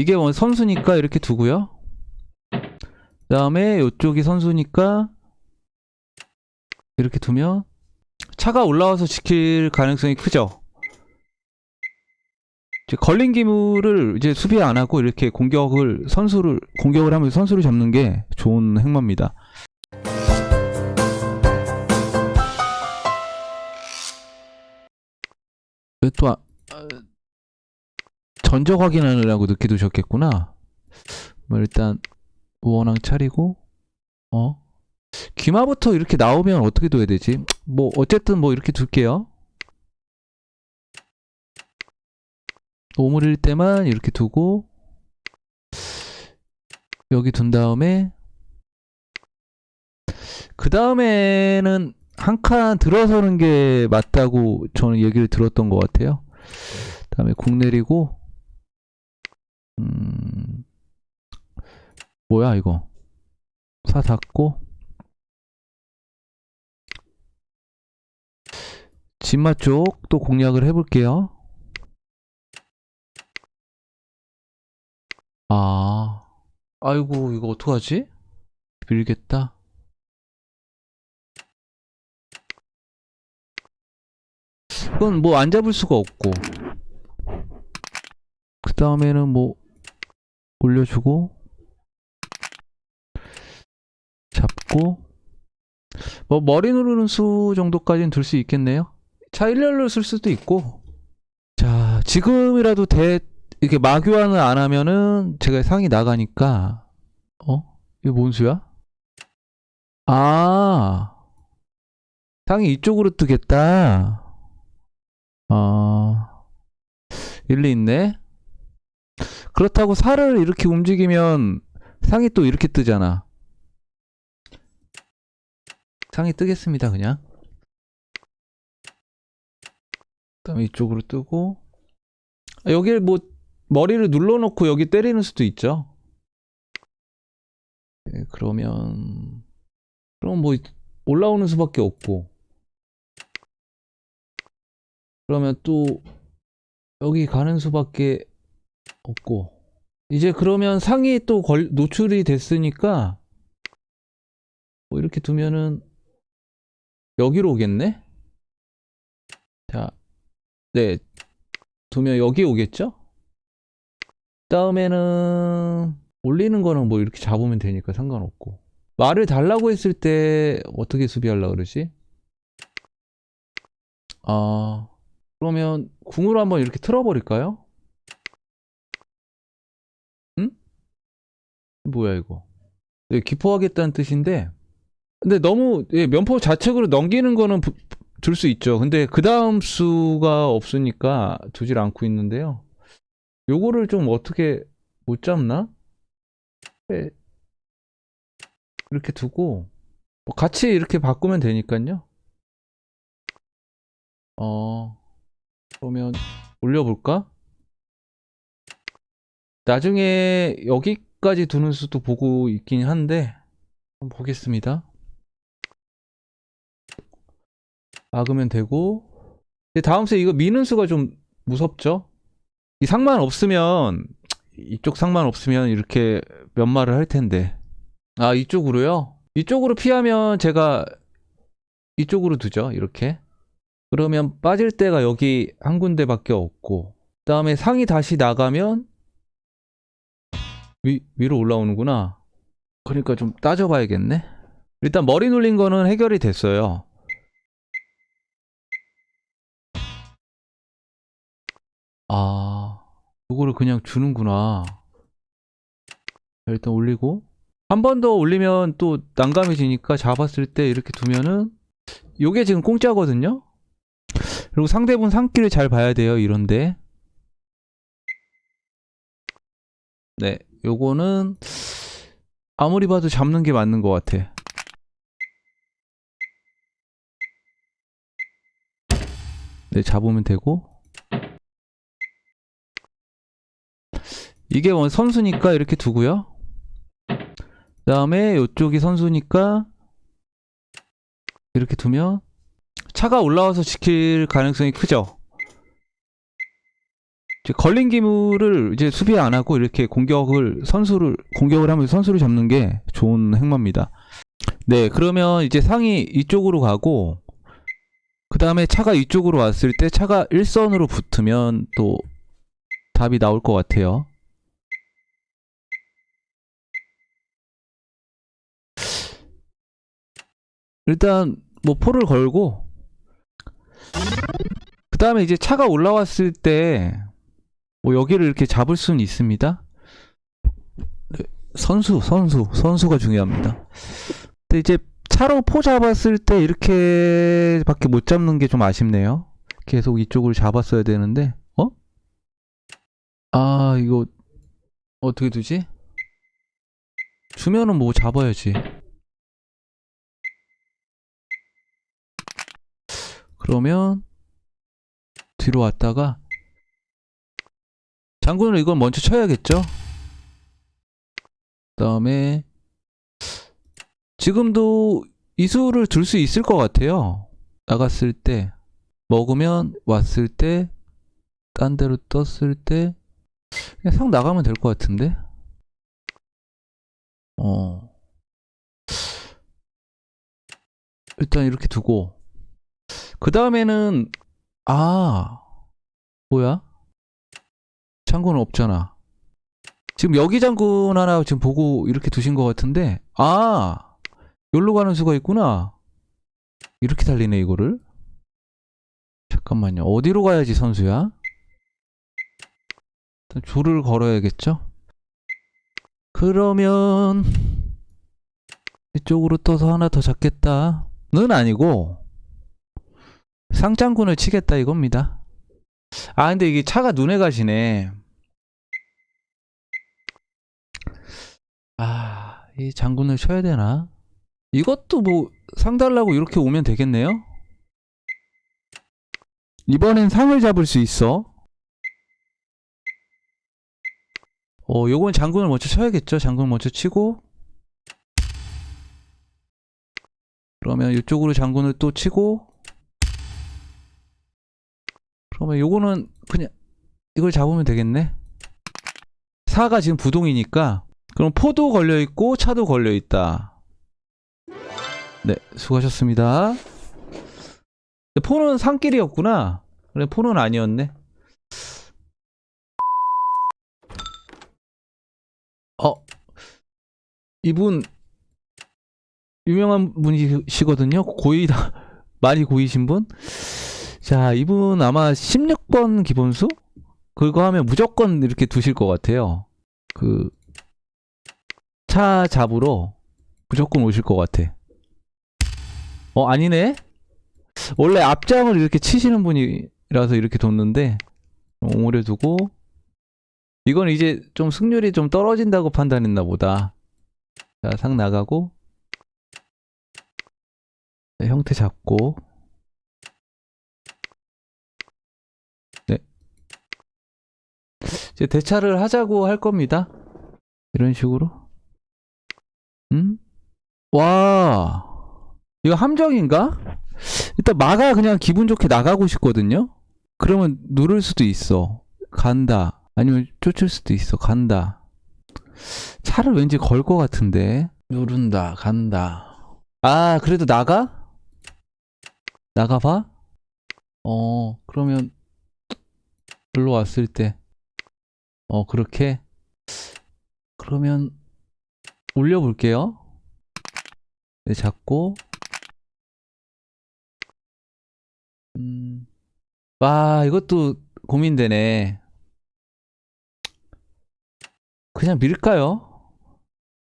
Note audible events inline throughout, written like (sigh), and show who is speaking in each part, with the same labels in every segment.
Speaker 1: 이게 원 선수니까 이렇게 두고요. 그 다음에 이쪽이 선수니까 이렇게 두면 차가 올라와서 지킬 가능성이 크죠. 이제 걸린 기물을 이제 수비 안 하고 이렇게 공격을 선수를 공격을 하면서 선수를 잡는 게 좋은 행마입니다. 왜또 아, 아, 전적 확인하느라고 늦게 두셨겠구나. 뭐 일단 우원항 차리고 어 귀마부터 이렇게 나오면 어떻게 둬야 되지? 뭐 어쨌든 뭐 이렇게 둘게요. 오물일 때만 이렇게 두고 여기 둔 다음에 그 다음에는 한 칸 들어서는 게 맞다고 저는 얘기를 들었던 것 같아요. 다음에 국 내리고 음 뭐야 이거 사 닫고 진마 쪽 또 공략을 해볼게요. 아, 아이고 이거 어떡하지? 빌겠다. 그건 뭐 안 잡을 수가 없고 그 다음에는 뭐 올려주고 잡고 뭐 머리 누르는 수 정도까지는 들 수 있겠네요. 차 일렬로 쓸 수도 있고 자 지금이라도 대 이렇게 마교환을 안 하면은 제가 상이 나가니까 어 이거 뭔 수야? 아 상이 이쪽으로 뜨겠다. 아 일리 있네. 그렇다고 살을 이렇게 움직이면 상이 또 이렇게 뜨잖아. 상이 뜨겠습니다, 그냥. 그다음에 이쪽으로 뜨고 아, 여기를 뭐 머리를 눌러놓고 여기 때리는 수도 있죠. 네, 그러면 그럼 뭐 올라오는 수밖에 없고 그러면 또 여기 가는 수밖에 없고 이제 그러면 상이 또 걸, 노출이 됐으니까 뭐 이렇게 두면은 여기로 오겠네? 자, 네. 두면 여기 오겠죠? 다음에는 올리는 거는 뭐 이렇게 잡으면 되니까 상관없고. 말을 달라고 했을 때 어떻게 수비하려고 그러지? 아, 그러면 궁으로 한번 이렇게 틀어버릴까요? 뭐야 이거? 네, 기포하겠다는 뜻인데 근데 너무 예, 면포 좌측으로 넘기는 거는 줄 수 있죠. 근데 그 다음 수가 없으니까 두질 않고 있는데요. 요거를 좀 어떻게 못 잡나? 네. 이렇게 두고 뭐 같이 이렇게 바꾸면 되니까요. 어 그러면 올려볼까? 나중에 여기 까지 두는 수도 보고 있긴 한데 한번 보겠습니다. 막으면 되고 다음 수 이거 미는 수가 좀 무섭죠? 이 상만 없으면 이쪽 상만 없으면 이렇게 몇 마를 할 텐데 아 이쪽으로요? 이쪽으로 피하면 제가 이쪽으로 두죠 이렇게 그러면 빠질 때가 여기 한 군데밖에 없고 그 다음에 상이 다시 나가면 위, 위로 올라오는구나 그러니까 좀 따져봐야겠네 일단 머리 눌린 거는 해결이 됐어요 아, 이거를 그냥 주는구나. 자, 일단 올리고 한 번 더 올리면 또 난감해지니까 잡았을 때 이렇게 두면은 요게 지금 공짜거든요. 그리고 상대분 상기를 잘 봐야 돼요. 이런데. 네, 요거는 아무리 봐도 잡는 게 맞는 것 같아. 네, 잡으면 되고. 이게 원 선수니까 이렇게 두고요. 그 다음에 이쪽이 선수니까 이렇게 두면 차가 올라와서 지킬 가능성이 크죠. 이제 걸린 기물을 이제 수비 안 하고 이렇게 공격을 선수를 공격을 하면서 선수를 잡는 게 좋은 행마입니다. 네, 그러면 이제 상이 이쪽으로 가고 그 다음에 차가 이쪽으로 왔을 때 차가 일선으로 붙으면 또 답이 나올 것 같아요. 일단 뭐 포를 걸고 그 다음에 이제 차가 올라왔을 때 뭐 여기를 이렇게 잡을 수는 있습니다. 네, 선수, 선수, 선수가 중요합니다. 근데 이제 차로 포 잡았을 때 이렇게밖에 못 잡는 게 좀 아쉽네요. 계속 이쪽을 잡았어야 되는데, 어? 아, 이거 어떻게 두지? 주면은 뭐 잡아야지. 그러면 뒤로 왔다가 장군을 이건 먼저 쳐야겠죠? 그 다음에 지금도 이수를 둘수 있을 것 같아요. 나갔을 때 먹으면 왔을 때 딴 데로 떴을 때 그냥 상 나가면 될 것 같은데. 어. 일단 이렇게 두고 그 다음에는 아 뭐야? 장군 없잖아. 지금 여기 장군 하나 지금 보고 이렇게 두신 것 같은데 아 여기로 가는 수가 있구나. 이렇게 달리네 이거를. 잠깐만요. 어디로 가야지 선수야? 일단 조를 걸어야겠죠? 그러면 이쪽으로 떠서 하나 더 잡겠다는 아니고 상장군을 치겠다 이겁니다. 아 근데 이게 차가 눈에 가시네. 아, 이 장군을 쳐야 되나? 이것도 뭐 상달라고 이렇게 오면 되겠네요. 이번엔 상을 잡을 수 있어. 어, 요건 장군을 먼저 쳐야겠죠. 장군 먼저 치고. 그러면 이쪽으로 장군을 또 치고. 그러면 요거는 그냥 이걸 잡으면 되겠네. 사가 지금 부동이니까 그럼 포도 걸려 있고 차도 걸려 있다. 네, 수고하셨습니다. 포는 산길이었구나. 그래, 포는 아니었네. 어, 이분 유명한 분이시거든요. 고이다 (laughs) 많이 고이신 분. 자, 이분 아마 16번 기본수? 그거 하면 무조건 이렇게 두실 것 같아요. 그, 차 잡으러 무조건 오실 것 같아. 어, 아니네? 원래 앞장을 이렇게 치시는 분이라서 이렇게 뒀는데, 오므려 두고, 이건 이제 좀 승률이 좀 떨어진다고 판단했나 보다. 자, 상 나가고, 네, 형태 잡고, 네. 이제 대차를 하자고 할 겁니다. 이런 식으로. 음? 와. 이거 함정인가? 일단 마가 그냥 기분 좋게 나가고 싶거든요? 그러면 누를 수도 있어. 간다. 아니면 쫓을 수도 있어. 간다. 차를 왠지 걸 것 같은데. 누른다. 간다. 아, 그래도 나가? 나가봐? 어, 그러면, 일로 왔을 때. 어, 그렇게. 그러면, 올려볼게요. 네, 잡고. 음, 와, 이것도 고민되네. 그냥 밀까요?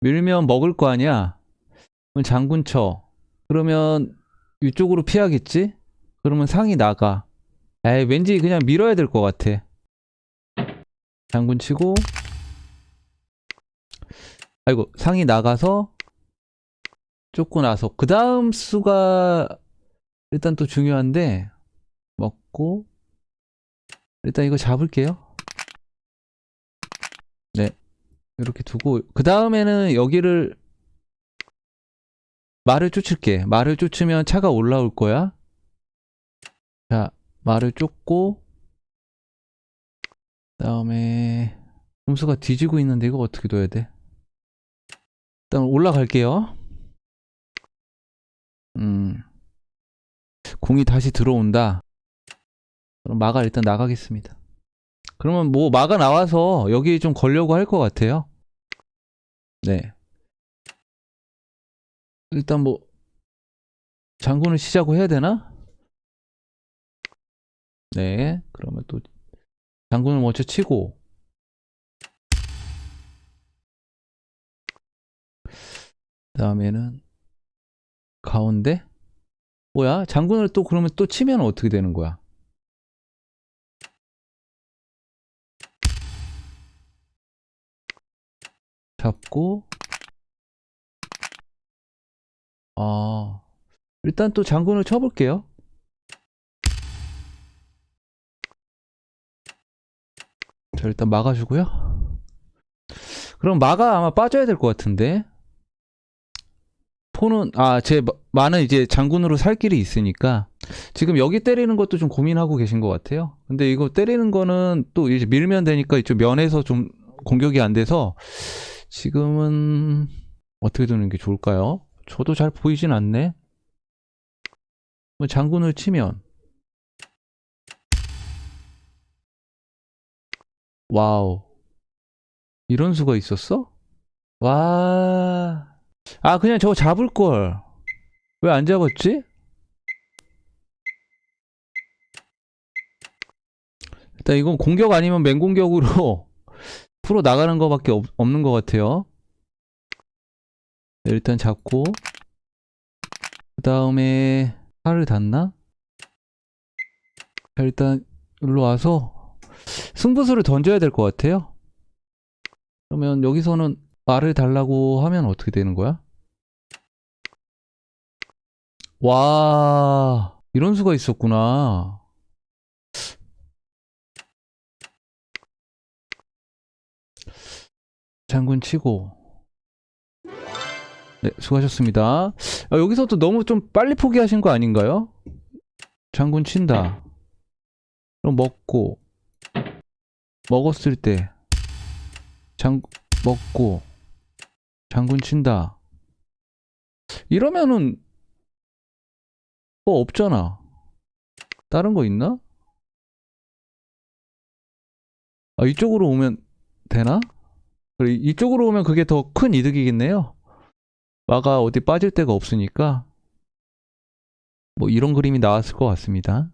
Speaker 1: 밀면 먹을 거 아니야? 그럼 장군 쳐. 그러면 이쪽으로 피하겠지? 그러면 상이 나가. 에이, 왠지 그냥 밀어야 될 것 같아. 장군 치고. 아이고, 상이 나가서 쫓고 나서 그 다음 수가 일단 또 중요한데 먹고 일단 이거 잡을게요. 네. 이렇게 두고 그 다음에는 여기를 말을 쫓을게. 말을 쫓으면 차가 올라올 거야. 자, 말을 쫓고 다음에 점수가 뒤지고 있는데 이거 어떻게 둬야 돼? 일단 올라갈게요. 음. 공이 다시 들어온다. 그럼 마가 일단 나가겠습니다. 그러면 뭐 마가 나와서 여기 좀 걸려고 할 것 같아요. 네. 일단 뭐 장군을 시작을 해야 되나? 네. 그러면 또 장군을 먼저 치고 다음에는 가운데 뭐야? 장군을 또 그러면 또 치면 어떻게 되는 거야? 잡고 아 일단 또 장군을 쳐볼게요. 자 일단 막아주고요. 그럼 마가 아마 빠져야 될 것 같은데 포는 아 제 마는 이제 장군으로 살 길이 있으니까 지금 여기 때리는 것도 좀 고민하고 계신 것 같아요. 근데 이거 때리는 거는 또 이제 밀면 되니까 이쪽 면에서 좀 공격이 안 돼서 지금은 어떻게 두는 게 좋을까요? 저도 잘 보이진 않네. 뭐 장군을 치면 와우 이런 수가 있었어? 와. 아 그냥 저거 잡을 걸. 왜 안 잡았지? 일단 이건 공격 아니면 맹공격으로 (laughs) 풀어 나가는 거밖에 없, 없는 것 같아요. 네, 일단 잡고 그 다음에 팔을 닿나? 자, 일단 일로 와서 승부수를 던져야 될 것 같아요. 그러면 여기서는 말을 달라고 하면 어떻게 되는 거야? 와, 이런 수가 있었구나. 장군 치고. 네, 수고하셨습니다. 아, 여기서도 너무 좀 빨리 포기하신 거 아닌가요? 장군 친다. 그럼 먹고. 먹었을 때. 장, 먹고. 장군 친다. 이러면은, 뭐 없잖아. 다른 거 있나? 아, 이쪽으로 오면 되나? 이쪽으로 오면 그게 더 큰 이득이겠네요. 마가 어디 빠질 데가 없으니까 뭐 이런 그림이 나왔을 것 같습니다.